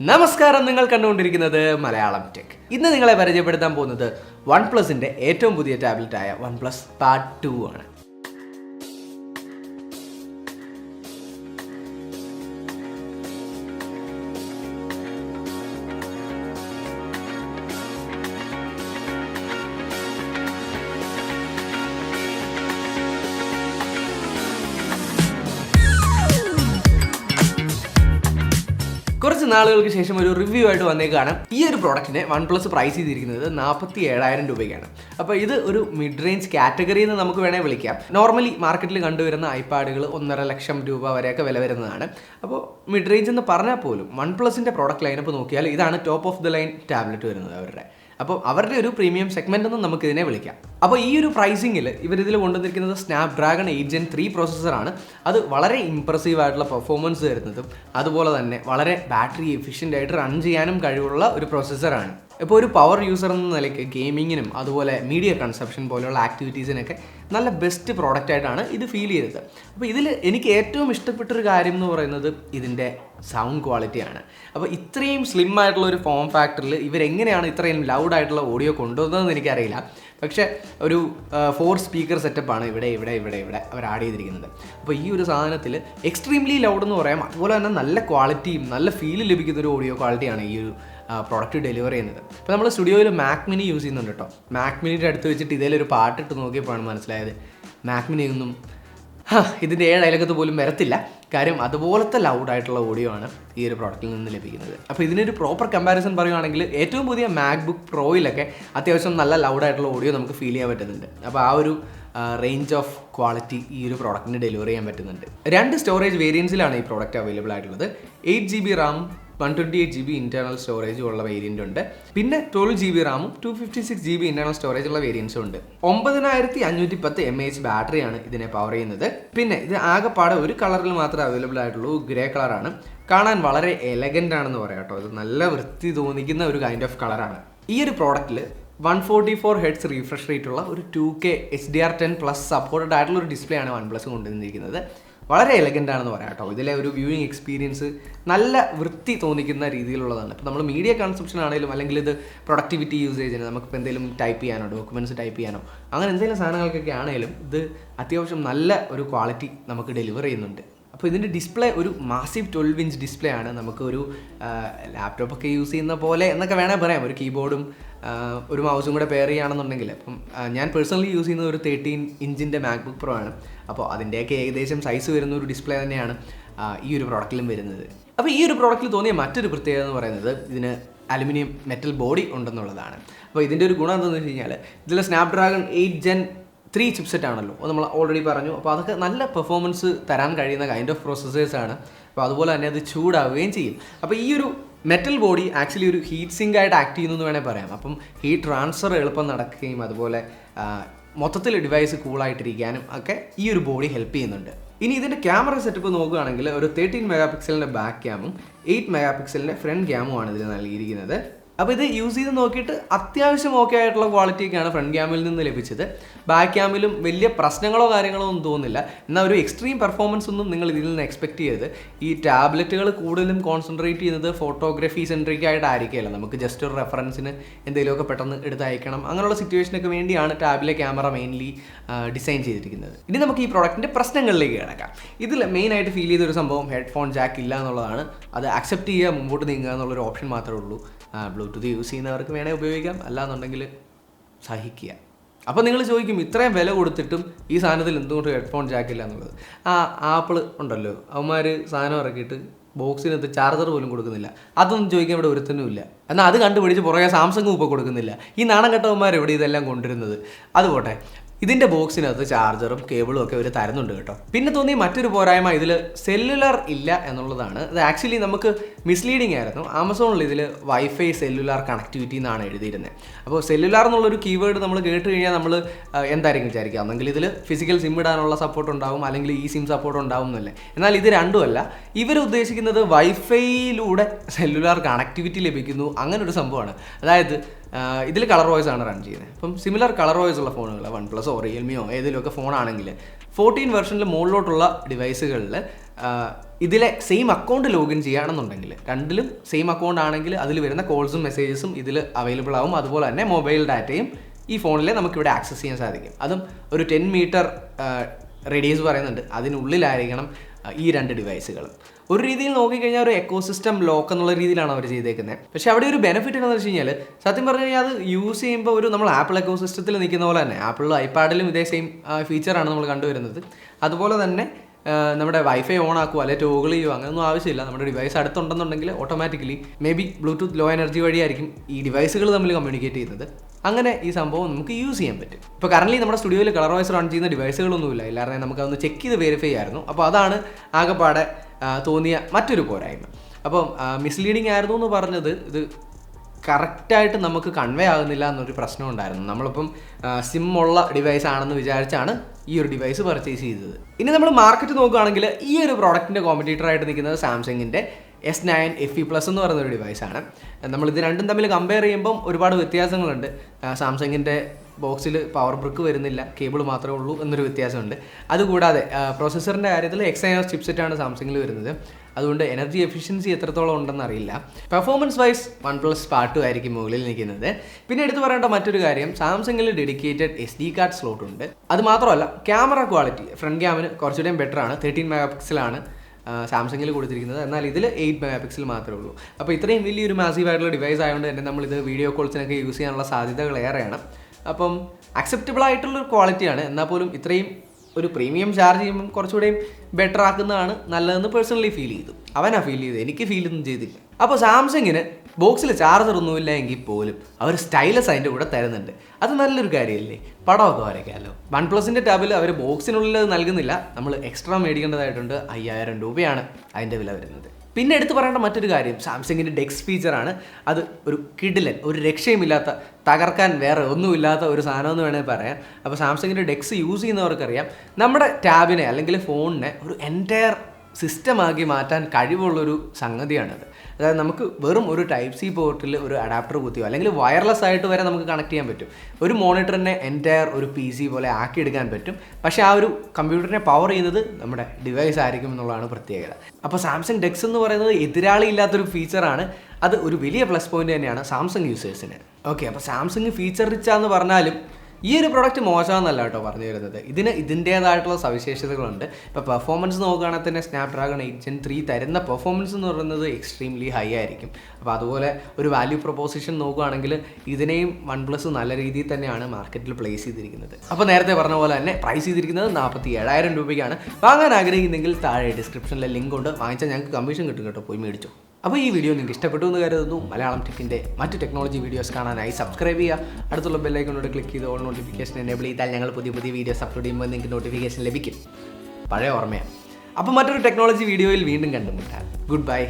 നമസ്കാരം നിങ്ങൾ കണ്ടുകൊണ്ടിരിക്കുന്നത് മലയാളം ടെക് ഇന്ന് നിങ്ങളെ പരിചയപ്പെടുത്താൻ പോകുന്നത് വൺ പ്ലസിന്റെ ഏറ്റവും പുതിയ ടാബ്ലറ്റായ വൺ പ്ലസ് പാർട്ട് ടു ആണ്. കുറച്ച് നാളുകൾക്ക് ശേഷം ഒരു റിവ്യൂ ആയിട്ട് വന്നേക്കാണ്. ഈ ഒരു പ്രോഡക്റ്റിനെ വൺ പ്ലസ് പ്രൈസ് ചെയ്തിരിക്കുന്നത് നാൽപ്പത്തി ഏഴായിരം രൂപയ്ക്കാണ്. അപ്പോൾ ഇത് ഒരു മിഡ് റേഞ്ച് കാറ്റഗറി എന്ന് നമുക്ക് വേണേൽ വിളിക്കാം. നോർമലി മാർക്കറ്റിൽ കണ്ടുവരുന്ന ഐപാഡുകൾ ഒന്നര ലക്ഷം രൂപ വരെയൊക്കെ വില വരുന്നതാണ്. അപ്പോൾ മിഡ് റേഞ്ച് എന്ന് പറഞ്ഞാൽ പോലും വൺ പ്ലസിന്റെ പ്രോഡക്റ്റ് ലൈനപ്പ് നോക്കിയാൽ ഇതാണ് top of the line tablet വരുന്നത് അവരുടെ. അപ്പോൾ അവരുടെ ഒരു പ്രീമിയം സെഗ്മെന്റ് എന്ന് നമുക്കിതിനെ വിളിക്കാം. അപ്പോൾ ഈ ഒരു പ്രൈസിങ്ങിൽ ഇവരിതിൽ കൊണ്ടുവന്നിരിക്കുന്നത് Snapdragon eight gen three പ്രോസസ്സറാണ് അത് വളരെ ഇമ്പ്രസീവ് ആയിട്ടുള്ള പെർഫോമൻസ് തരുന്നതും അതുപോലെ തന്നെ വളരെ ബാറ്ററി എഫിഷ്യന്റ് ആയിട്ട് റൺ ചെയ്യാനും കഴിവുള്ള ഒരു പ്രോസസ്സറാണ് ഇപ്പോൾ ഒരു പവർ യൂസർ എന്ന നിലയ്ക്ക് ഗെയിമിങ്ങിനും അതുപോലെ മീഡിയ കൺസപ്ഷൻ പോലെയുള്ള ആക്ടിവിറ്റീസിനൊക്കെ നല്ല ബെസ്റ്റ് പ്രോഡക്റ്റ് ആയിട്ടാണ് ഇത് ഫീൽ ചെയ്തത്. അപ്പോൾ ഇതിൽ എനിക്ക് ഏറ്റവും ഇഷ്ടപ്പെട്ടൊരു കാര്യം എന്ന് പറയുന്നത് ഇതിന്റെ സൗണ്ട് ക്വാളിറ്റിയാണ് അപ്പോൾ ഇത്രയും സ്ലിം ആയിട്ടുള്ള ഒരു ഫോം ഫാക്ടറിൽ ഇവരെങ്ങനെയാണ് ഇത്രയും ലൗഡ് ആയിട്ടുള്ള ഓഡിയോ കൊണ്ടുവന്നതെന്ന് എനിക്കറിയില്ല. പക്ഷേ ഒരു ഫോർ സ്പീക്കർ സെറ്റപ്പാണ് ഇവിടെ ഇവിടെ ഇവിടെ ഇവിടെ അവർ ആഡ് ചെയ്തിരിക്കുന്നത്. അപ്പോൾ ഈ ഒരു സാധനത്തിൽ എക്സ്ട്രീംലി ലൗഡ് എന്ന് പറയാം. അതുപോലെ തന്നെ നല്ല ക്വാളിറ്റിയും നല്ല ഫീൽ ലഭിക്കുന്ന ഒരു ഓഡിയോ ക്വാളിറ്റിയാണ് ഈ ഒരു പ്രോഡക്റ്റ് ഡെലിവർ ചെയ്യുന്നത്. അപ്പോൾ നമ്മൾ സ്റ്റുഡിയോയിൽ മാക് മിനി യൂസ് ചെയ്യുന്നുണ്ട് കേട്ടോ മാക് മിനിയുടെ അടുത്ത് വെച്ചിട്ട് ഇതിലൊരു പാട്ടിട്ട് നോക്കിയപ്പോഴാണ് മനസ്സിലായത്. മാക് മിനിയൊന്നും ഇതിന്റെ ഏഴ് അയലക്കത്ത് പോലും വരത്തില്ല. കാര്യം അതുപോലത്തെ ലൗഡായിട്ടുള്ള ഓഡിയോ ആണ് ഈ ഒരു പ്രോഡക്റ്റിൽ നിന്ന് ലഭിക്കുന്നത്. അപ്പോൾ ഇതിനൊരു പ്രോപ്പർ കമ്പാരിസൺ പറയുകയാണെങ്കിൽ ഏറ്റവും പുതിയ മാക്ബുക്ക് പ്രോയിലൊക്കെ അത്യാവശ്യം നല്ല ലൗഡായിട്ടുള്ള ഓഡിയോ നമുക്ക് ഫീൽ ചെയ്യാൻ പറ്റുന്നുണ്ട്. അപ്പോൾ ആ ഒരു റേഞ്ച് ഓഫ് ക്വാളിറ്റി ഈ ഒരു പ്രോഡക്റ്റിന് ഡെലിവർ ചെയ്യാൻ പറ്റുന്നുണ്ട്. രണ്ട് സ്റ്റോറേജ് വേരിയൻസിലാണ് ഈ പ്രോഡക്റ്റ് അവൈലബിൾ ആയിട്ടുള്ളത്. Eight G B RAM one twenty eight G B internal സ്റ്റോറേജും ഉള്ള വേരിയന്റ് ഉണ്ട്. പിന്നെ ട്വൽവ് ജി ബി റാമും two fifty six G B internal storage ഉള്ള വേരിയൻസും ഉണ്ട്. ഒമ്പതിനായിരത്തി അഞ്ഞൂറ്റി പത്ത് എം എച്ച് ബാറ്ററിയാണ് ഇതിനെ പവർ ചെയ്യുന്നത്. പിന്നെ ഇത് ആകെപ്പാടെ ഒരു കളറിൽ മാത്രമേ അവൈലബിൾ ആയിട്ടുള്ളൂ ഗ്രേ കളറാണ് കാണാൻ വളരെ എലഗന്റ് ആണെന്ന് പറയാം കേട്ടോ. ഇത് നല്ല വൃത്തി തോന്നിക്കുന്ന ഒരു കൈൻഡ് ഓഫ് കളറാണ് ഈ ഒരു പ്രോഡക്റ്റിൽ one forty four hertz refresh rate ഉള്ള ഒരു two K H D R ten plus supported ആയിട്ടുള്ള ഒരു ഡിസ്പ്ലേ ആണ് വൺ പ്ലസ് കൊണ്ടുവന്നിരിക്കുന്നത്. വളരെ എലഗന്റ് ആണെന്ന് പറയാം കേട്ടോ. ഇതിലെ ഒരു വ്യൂയിങ് എക്സ്പീരിയൻസ് നല്ല വൃത്തി തോന്നിക്കുന്ന രീതിയിലുള്ളതാണ്. ഇപ്പോൾ നമ്മൾ മീഡിയ കൺസപ്ഷൻ ആണെങ്കിലും അല്ലെങ്കിൽ ഇത് പ്രൊഡക്ടിവിറ്റി യൂസേജിന് നമുക്കിപ്പോൾ എന്തെങ്കിലും ടൈപ്പ് ചെയ്യാനോ ഡോക്യുമെന്റ്സ് ടൈപ്പ് ചെയ്യാനോ അങ്ങനെ എന്തെങ്കിലും സാധനങ്ങൾക്കൊക്കെ ആണെങ്കിലും ഇത് അത്യാവശ്യം നല്ല ഒരു ക്വാളിറ്റി നമുക്ക് ഡെലിവർ ചെയ്യുന്നുണ്ട്. അപ്പോൾ ഇതിന്റെ ഡിസ്പ്ലേ ഒരു മാസീവ് ട്വൽവ് ഇഞ്ച് ഡിസ്പ്ലേ ആണ്. നമുക്ക് ഒരു ലാപ്ടോപ്പൊക്കെ യൂസ് ചെയ്യുന്ന പോലെ എന്നൊക്കെ വേണേൽ പറയാം. ഒരു കീബോർഡും ഒരു മൗസും കൂടെ പെയർ ചെയ്യുകയാണെന്നുണ്ടെങ്കിൽ അപ്പം ഞാൻ പേഴ്സണലി യൂസ് ചെയ്യുന്ന ഒരു തേർട്ടീൻ ഇഞ്ചിന്റെ മാക്ബുക്ക് പ്രോ ആണ്. അപ്പോൾ അതിന്റെയൊക്കെ ഏകദേശം സൈസ് വരുന്ന ഒരു ഡിസ്പ്ലേ തന്നെയാണ് ഈ ഒരു പ്രോഡക്റ്റിലും വരുന്നത്. അപ്പോൾ ഈ ഒരു പ്രോഡക്റ്റിൽ തോന്നിയ മറ്റൊരു പ്രത്യേകത എന്ന് പറയുന്നത് ഇതിന് അലുമിനിയം മെറ്റൽ ബോഡി ഉണ്ടെന്നുള്ളതാണ്. അപ്പോൾ ഇതിന്റെ ഒരു ഗുണം എന്താണെന്ന് വെച്ച് കഴിഞ്ഞാൽ ഇതിൽ Snapdragon eight gen three chipset ആണല്ലോ. നമ്മൾ ഓൾറെഡി പറഞ്ഞു. അപ്പോൾ അതൊക്കെ നല്ല പെർഫോമൻസ് തരാൻ കഴിയുന്ന കൈൻഡ് ഓഫ് പ്രോസസ്സേഴ്സാണ് അപ്പോൾ അതുപോലെ തന്നെ അത് ചൂടാവുകയും ചെയ്യും. അപ്പോൾ ഈ ഒരു മെറ്റൽ ബോഡി ആക്ച്വലി ഒരു ഹീറ്റ് സിങ്ക് ആയിട്ട് ആക്ട് ചെയ്യുന്നു എന്ന് വേണേൽ പറയാം. അപ്പം ഹീറ്റ് ട്രാൻസ്ഫർ എളുപ്പം നടക്കുകയും അതുപോലെ മൊത്തത്തിൽ ഡിവൈസ് കൂളായിട്ടിരിക്കാനും ഒക്കെ ഈ ഒരു ബോഡി ഹെൽപ്പ് ചെയ്യുന്നുണ്ട്. ഇനി ഇതിന്റെ ക്യാമറ സെറ്റപ്പ് നോക്കുകയാണെങ്കിൽ ഒരു തേർട്ടീൻ മെഗാ പിക്സലിന്റെ ബാക്ക് ക്യാമും എയ്റ്റ് മെഗാ പിക്സലിന്റെ ഫ്രണ്ട് ക്യാമുമാണ് ഇതിൽ നൽകിയിരിക്കുന്നത്. അപ്പോൾ ഇത് യൂസ് ചെയ്ത് നോക്കിയിട്ട് അത്യാവശ്യം ഓക്കെ ആയിട്ടുള്ള ക്വാളിറ്റിയൊക്കെയാണ് ഫ്രണ്ട് ക്യാമിൽ നിന്ന് ലഭിച്ചത്. ബാക്ക് ക്യാമിലും വലിയ പ്രശ്നങ്ങളോ കാര്യങ്ങളോ ഒന്നും തോന്നുന്നില്ല എന്നാൽ ഒരു എക്സ്ട്രീം പെർഫോമൻസ് ഒന്നും നിങ്ങൾ ഇതിൽ നിന്ന് എക്സ്പെക്ട് ചെയ്ത് ഈ ടാബ്ലറ്റുകൾ കൂടുതലും കോൺസെൻട്രേറ്റ് ചെയ്യുന്നത് ഫോട്ടോഗ്രാഫി സെൻട്രിക് ആയിട്ടായിരിക്കില്ല നമുക്ക് ജസ്റ്റ് ഒരു റെഫറൻസിന് എന്തെങ്കിലുമൊക്കെ പെട്ടെന്ന് എടുത്ത് അയക്കണം അങ്ങനെയുള്ള സിറ്റുവേഷനൊക്കെ വേണ്ടിയാണ് ടാബിലെ ക്യാമറ മെയിൻലി ഡിസൈൻ ചെയ്തിരിക്കുന്നത്. ഇനി നമുക്ക് ഈ പ്രോഡക്റ്റിന്റെ പ്രശ്നങ്ങളിലേക്ക് കിടക്കാം. ഇതിൽ മെയിനായിട്ട് ഫീൽ ചെയ്തൊരു സംഭവം ഹെഡ്ഫോൺ ജാക്ക് ഇല്ല എന്നുള്ളതാണ്. അത് അക്സെപ്റ്റ് ചെയ്യുക മുമ്പോട്ട് നീങ്ങുക എന്നുള്ളൊരു ഓപ്ഷൻ മാത്രമേ ഉള്ളൂ ബ്ലൂടൂത്ത് യൂസ് ചെയ്യുന്നവർക്ക് വേണേൽ ഉപയോഗിക്കാം. അല്ലാന്നുണ്ടെങ്കിൽ സഹിക്കുക. അപ്പോൾ നിങ്ങൾ ചോദിക്കും ഇത്രയും വില കൊടുത്തിട്ടും ഈ സാധനത്തിൽ എന്തുകൊണ്ട് ഹെഡ്ഫോൺ ജാക്കില്ല എന്നുള്ളത്? ആ ആപ്പിൾ ഉണ്ടല്ലോ. അവന്മാർ സാധനം ഇറക്കിയിട്ട് ബോക്സിനകത്ത് ചാർജർ പോലും കൊടുക്കുന്നില്ല. അതൊന്നും ചോദിക്കാൻ ഇവിടെ ഒരുത്തനും ഇല്ല. എന്നാൽ അത് കണ്ടുപിടിച്ച് പുറകെ സാംസങ് ഇപ്പോൾ കൊടുക്കുന്നില്ല. ഈ നാണം കെട്ടവന്മാർ എവിടെ ഇതെല്ലാം കൊണ്ടുവരുന്നത്? അത് പോട്ടെ. ഇതിന്റെ ബോക്സിനകത്ത് ചാർജറും കേബിളും ഒക്കെ ഇവർ തരുന്നുണ്ട് കേട്ടോ. പിന്നെ തോന്നി മറ്റൊരു പോരായ്മ ഇതിൽ സെല്ലുലാർ ഇല്ല എന്നുള്ളതാണ്. ഇത് ആക്ച്വലി നമുക്ക് മിസ്ലീഡിംഗ് ആയിരുന്നു. ആമസോണിൽ ഇതിൽ വൈഫൈ സെല്ലുലാർ കണക്ടിവിറ്റി എന്നാണ് എഴുതിയിരുന്നത് അപ്പോൾ സെല്ലുലാർ എന്നുള്ളൊരു കീവേഡ് നമ്മൾ കേട്ട് കഴിഞ്ഞാൽ നമ്മൾ എന്തായിരിക്കും വിചാരിക്കുക? ഒന്നെങ്കിൽ ഇതിൽ ഫിസിക്കൽ സിം ഇടാനുള്ള സപ്പോർട്ട് ഉണ്ടാവും അല്ലെങ്കിൽ ഈ സിം സപ്പോർട്ട് ഉണ്ടാവും എന്നല്ലേ. എന്നാൽ ഇത് രണ്ടുമല്ല. ഇവർ ഉദ്ദേശിക്കുന്നത് വൈഫൈയിലൂടെ സെല്ലുലാർ കണക്ടിവിറ്റി ലഭിക്കുന്നു. അങ്ങനെ ഒരു സംഭവമാണ്. അതായത് ഇതിൽ കളർ വോയിസ് ആണ് റൺ ചെയ്യുന്നത്. അപ്പം സിമിലർ കളർ വോയിസ് ഉള്ള ഫോണുകൾ വൺ പ്ലസോ റിയൽമിയോ ഏതെങ്കിലുമൊക്കെ ഫോണാണെങ്കിൽ ഫോർട്ടീൻ വെർഷനിൽ മുകളിലോട്ടുള്ള ഡിവൈസുകളിൽ ഇതിലെ സെയിം അക്കൗണ്ട് ലോഗിൻ ചെയ്യുകയാണെന്നുണ്ടെങ്കിൽ രണ്ടിലും സെയിം അക്കൗണ്ട് ആണെങ്കിൽ അതിൽ വരുന്ന കോൾസും മെസ്സേജസും ഇതിൽ അവൈലബിൾ ആവും. അതുപോലെ തന്നെ മൊബൈൽ ഡാറ്റയും ഈ ഫോണിൽ നമുക്കിവിടെ ആക്സസ് ചെയ്യാൻ സാധിക്കും. അതും ഒരു ടെൻ മീറ്റർ റേഡിയസ് പറയുന്നുണ്ട്. അതിനുള്ളിലായിരിക്കണം ഈ രണ്ട് ഡിവൈസുകൾ ഒരു രീതിയിൽ നോക്കിക്കഴിഞ്ഞാൽ ഒരു എക്കോസിസ്റ്റം ലോക്ക് എന്നുള്ള രീതിയിലാണ് അവർ ചെയ്തേക്കുന്നത് പക്ഷേ അവിടെ ഒരു ബെനിഫിറ്റ് എന്താണെന്ന് വെച്ച് കഴിഞ്ഞാൽ സത്യം പറഞ്ഞു കഴിഞ്ഞാൽ അത് യൂസ് ചെയ്യുമ്പോൾ ഒരു നമ്മൾ ആപ്പിൾ എക്കോസിസ്റ്റത്തിൽ നിൽക്കുന്ന പോലെ തന്നെ ആപ്പിളിലും ഐപാഡിലും ഇതേ സെയിം ഫീച്ചറാണ് നമ്മൾ കണ്ടുവരുന്നത്. അതുപോലെ തന്നെ നമ്മുടെ വൈഫൈ ഓൺ ആക്കുക അല്ലെങ്കിൽ ടോഗിൾ ചെയ്യുക അങ്ങനെയൊന്നും ആവശ്യമില്ല. നമ്മുടെ device അടുത്തുണ്ടെന്നുണ്ടെങ്കിൽ automatically maybe Bluetooth low energy വഴിയായിരിക്കും ഈ ഡിവൈസുകൾ തമ്മിൽ കമ്മ്യൂണിക്കേറ്റ് ചെയ്യുന്നത്. അങ്ങനെ ഈ സംഭവം നമുക്ക് യൂസ് ചെയ്യാൻ പറ്റും. ഇപ്പോൾ കറൻലി നമ്മുടെ സ്റ്റുഡിയോയിൽ കളർ വോയിസ് റൺ ചെയ്യുന്ന ഡിവൈസുകളൊന്നുമില്ല ഇല്ലാതെ നമുക്ക് അതൊന്ന് ചെക്ക് ചെയ്ത് വെരിഫൈ ആയിരുന്നു. അപ്പോൾ അതാണ് ആകെപ്പാടെ തോന്നിയ മറ്റൊരു പോരായ്മ. അപ്പം മിസ്ലീഡിങ് ആയിരുന്നു എന്ന് പറഞ്ഞത് ഇത് കറക്റ്റായിട്ട് നമുക്ക് കൺവേ ആകുന്നില്ല എന്നൊരു പ്രശ്നം ഉണ്ടായിരുന്നു. നമ്മളിപ്പം സിം ഉള്ള ഡിവൈസ് ആണെന്ന് വിചാരിച്ചാണ് ഈ ഒരു ഡിവൈസ് പർച്ചേസ് ചെയ്തത്. ഇനി നമ്മൾ മാർക്കറ്റ് നോക്കുകയാണെങ്കിൽ ഈ ഒരു പ്രോഡക്റ്റിന്റെ കോമ്പറ്റീറ്റർ ആയിട്ട് നിൽക്കുന്നത് സാംസങ്ങിന്റെ S nine F E plus എന്ന് പറയുന്ന ഒരു ഡിവൈസാണ് ഇത് രണ്ടും തമ്മിൽ കമ്പയർ ചെയ്യുമ്പം ഒരുപാട് വ്യത്യാസങ്ങളുണ്ട്. സാംസങ്ങിന്റെ ബോക്സിൽ പവർ ബ്രിക്ക് വരുന്നില്ല കേബിൾ മാത്രമേ ഉള്ളൂ എന്നൊരു വ്യത്യാസമുണ്ട്. അതുകൂടാതെ പ്രോസസ്സറിന്റെ കാര്യത്തിൽ എക്സ് ഐ ചിപ്സെറ്റ് ആണ് സാംസങ്ങിൽ വരുന്നത്. അതുകൊണ്ട് എനർജി എഫിഷ്യൻസി എത്രത്തോളം ഉണ്ടെന്ന് അറിയില്ല. Performance wise one plus pad ആയിരിക്കും മുകളിൽ നിൽക്കുന്നത്. പിന്നെ എടുത്തു പറയേണ്ട മറ്റൊരു കാര്യം സാംസങ്ങിൽ dedicated S D card slot ഉണ്ട്. അത് മാത്രമല്ല ക്യാമറ ക്വാളിറ്റി ഫ്രണ്ട് ക്യാമിന് കുറച്ചുകൂടെയും ബെറ്റർ ആണ്. തേർട്ടീൻ മെഗാ പിക്സലാണ് സാംസങ്ങിൽ കൊടുത്തിരിക്കുന്നത്. എന്നാൽ ഇതിൽ എയ്റ്റ് മെഗാ പിക്സൽ മാത്രമേ ഉള്ളൂ. അപ്പോൾ ഇത്രയും വലിയൊരു മാസീവ് ആയിട്ടുള്ള ഡിവൈസ് ആയതുകൊണ്ട് തന്നെ നമ്മളിത് വീഡിയോ കോൾസിനൊക്കെ യൂസ് ചെയ്യാനുള്ള സാധ്യതകൾ ഏറെയാണ്. അപ്പം അക്സെപ്റ്റബിൾ ആയിട്ടുള്ളൊരു ക്വാളിറ്റിയാണ് എന്നാൽ പോലും ഇത്രയും ഒരു പ്രീമിയം ചാർജ് ചെയ്യുമ്പം കുറച്ചുകൂടെയും ബെറ്റർ ആക്കുന്നതാണ് നല്ലതെന്ന് പേഴ്സണലി ഫീൽ ചെയ്തു. അവനാ ഫീൽ ചെയ്തു എനിക്ക് ഫീൽ ഒന്നും ചെയ്തില്ല. അപ്പോൾ സാംസങ്ങിന് ബോക്സിൽ ചാർജർ ഒന്നുമില്ല എങ്കിൽ പോലും അവർ സ്റ്റൈലസ് അതിന്റെ കൂടെ തരുന്നുണ്ട്. അത് നല്ലൊരു കാര്യമല്ലേ? പടമൊക്കെ വരയ്ക്കാമല്ലോ വൺ പ്ലസിന്റെ ടാബിൽ അവർ ബോക്സിനുള്ളിൽ നൽകുന്നില്ല. നമ്മൾ എക്സ്ട്രാ മേടിക്കേണ്ടതായിട്ടുണ്ട് അയ്യായിരം രൂപയാണ് അതിന്റെ വില വരുന്നത്. പിന്നെ എടുത്തു പറയേണ്ട മറ്റൊരു കാര്യം സാംസങ്ങിന്റെ ഡെക്സ് ഫീച്ചറാണ് അത് ഒരു കിഡിലൻ ഒരു രക്ഷയുമില്ലാത്ത തകർക്കാൻ വേറെ ഒന്നുമില്ലാത്ത ഒരു സാധനം എന്ന് വേണമെങ്കിൽ പറയാം. അപ്പോൾ സാംസങ്ങിന്റെ ഡെക്സ് യൂസ് ചെയ്യുന്നവർക്കറിയാം നമ്മുടെ ടാബിനെ അല്ലെങ്കിൽ ഫോണിനെ ഒരു എന്റയർ സിസ്റ്റമാക്കി മാറ്റാൻ കഴിവുള്ളൊരു സംഗതിയാണത്. അതായത് നമുക്ക് വെറും ഒരു ടൈപ്പ് സി പോർട്ടിൽ ഒരു അഡാപ്റ്റർ കുത്തിയോ അല്ലെങ്കിൽ വയർലെസ് ആയിട്ട് വരെ നമുക്ക് കണക്ട് ചെയ്യാൻ പറ്റും. ഒരു മോണിറ്ററിനെ എന്റയർ ഒരു പി സി പോലെ ആക്കിയെടുക്കാൻ പറ്റും. പക്ഷേ ആ ഒരു കമ്പ്യൂട്ടറിനെ പവർ ചെയ്യുന്നത് നമ്മുടെ ഡിവൈസ് ആയിരിക്കും എന്നുള്ളതാണ് പ്രത്യേകത. അപ്പോൾ സാംസങ് ഡെക്സ് എന്ന് പറയുന്നത് എതിരാളി ഇല്ലാത്തൊരു ഫീച്ചറാണ് അത് ഒരു വലിയ പ്ലസ് പോയിന്റ് തന്നെയാണ് സാംസങ് യൂസേഴ്സിന് ഓക്കെ അപ്പോൾ സാംസങ് ഫീച്ചർ റിച്ചാന്ന് പറഞ്ഞാലും ഈ ഒരു പ്രോഡക്റ്റ് മോശമെന്നല്ല കേട്ടോ പറഞ്ഞു വരുന്നത്. ഇതിന് ഇതിന്റേതായിട്ടുള്ള സവിശേഷതകളുണ്ട്. ഇപ്പോൾ പെർഫോമൻസ് നോക്കുകയാണെങ്കിൽ തന്നെ സ്നാപ്ഡ്രാഗൺ എയ്റ്റ് ജെൻ ത്രീ തരുന്ന പെർഫോമൻസ് എന്ന് പറയുന്നത് എക്സ്ട്രീംലി ഹൈ ആയിരിക്കും. അപ്പോൾ അതുപോലെ ഒരു വാല്യൂ പ്രൊപ്പോസിഷൻ നോക്കുകയാണെങ്കിൽ ഇതിനെയും വൺ പ്ലസ് നല്ല രീതിയിൽ തന്നെയാണ് മാർക്കറ്റിൽ പ്ലേസ് ചെയ്തിരിക്കുന്നത്. അപ്പോൾ നേരത്തെ പറഞ്ഞ പോലെ തന്നെ പ്രൈസ് ചെയ്തിരിക്കുന്നത് നാൽപ്പത്തി ഏഴായിരം രൂപയ്ക്കാണ്. വാങ്ങാൻ ആഗ്രഹിക്കുന്നെങ്കിൽ താഴെ ഡിസ്ക്രിപ്ഷനിലെ ലിങ്ക് ഉണ്ട്. വാങ്ങിച്ചാൽ ഞങ്ങൾക്ക് കമ്മീഷൻ കിട്ടും കേട്ടോ. പോയി മേടിച്ചോ. അപ്പോൾ ഈ വീഡിയോ നിങ്ങൾക്ക് ഇഷ്ടപ്പെട്ടു എന്ന് കരുതുന്നു. മലയാളം ടെക്കിന്റെ മറ്റ് ടെക്നോളജി വീഡിയോസ് കാണാനായി സബ്സ്ക്രൈബ് ചെയ്യുക. അടുത്തുള്ള ബെല്ലൈക്കോട് ക്ലിക്ക് ചെയ്ത് ഓൺ നോട്ടിഫിക്കേഷൻ എനേബിൾ ചെയ്താൽ ഞങ്ങൾ പുതിയ പുതിയ വീഡിയോസ് അപ്ലോഡ് ചെയ്യുമ്പോൾ നിങ്ങൾക്ക് നോട്ടിഫിക്കേഷൻ ലഭിക്കും. പഴയ ഓർമ്മയാണ്. അപ്പോൾ മറ്റൊരു ടെക്നോളജി വീഡിയോയിൽ വീണ്ടും കണ്ടുമുട്ടാം. Good bye